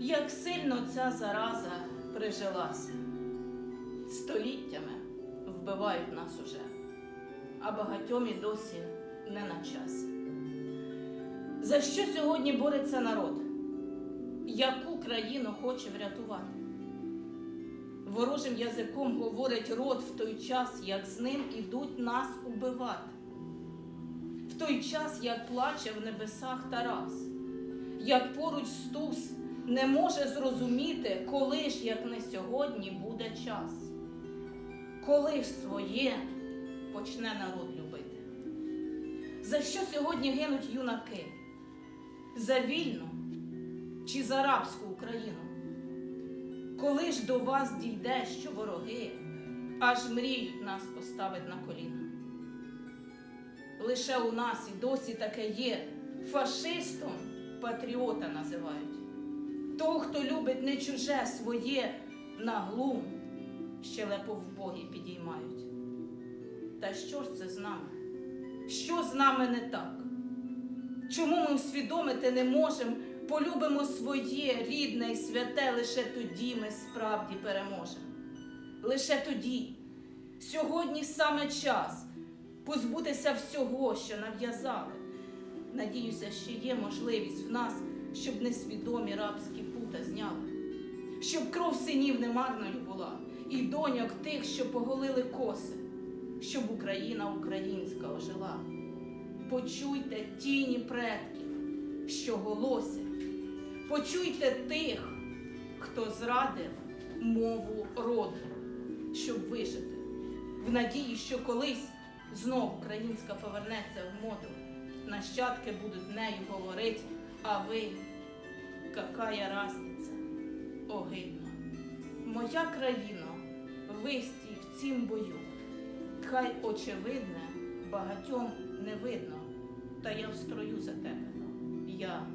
як сильно ця зараза прижилася. Століттями вбивають нас уже, а багатьом і досі не на часі. За що сьогодні бореться народ? Яку країну хоче врятувати? Ворожим язиком говорить рот в той час, як з ним ідуть нас убивати. В той час, як плаче в небесах Тарас, як поруч Стус не може зрозуміти, коли ж, як не сьогодні, буде час, коли ж своє почне народ любити. За що сьогодні гинуть юнаки? За вільну чи за рабську Україну? Коли ж до вас дійде, що вороги аж мріють нас поставить на коліна? Лише у нас і досі таке є. Фашистом патріота називають. Того, хто любить не чуже своє на глум, щелепо в боги підіймають. Та що ж це з нами? Що з нами не так? Чому ми усвідомити не можемо, полюбимо своє рідне і святе, лише тоді ми справді переможемо. Лише тоді, сьогодні саме час позбутися всього, що нав'язали. Надіюся, ще є можливість в нас, щоб несвідомі рабські пута зняли, щоб кров синів немарною була, і доньок тих, що поголили коси, щоб Україна українська ожила. Почуйте тіні предків, що голосять, почуйте тих, хто зрадив мову роду, щоб вижити, в надії, що колись знов українська повернеться в моду. Нащадки будуть нею говорить, а ви, какая разниця, огидно. Моя країна, вистій в цім бою. Хай очевидне багатьом не видно, та я в строю за тебе. Я.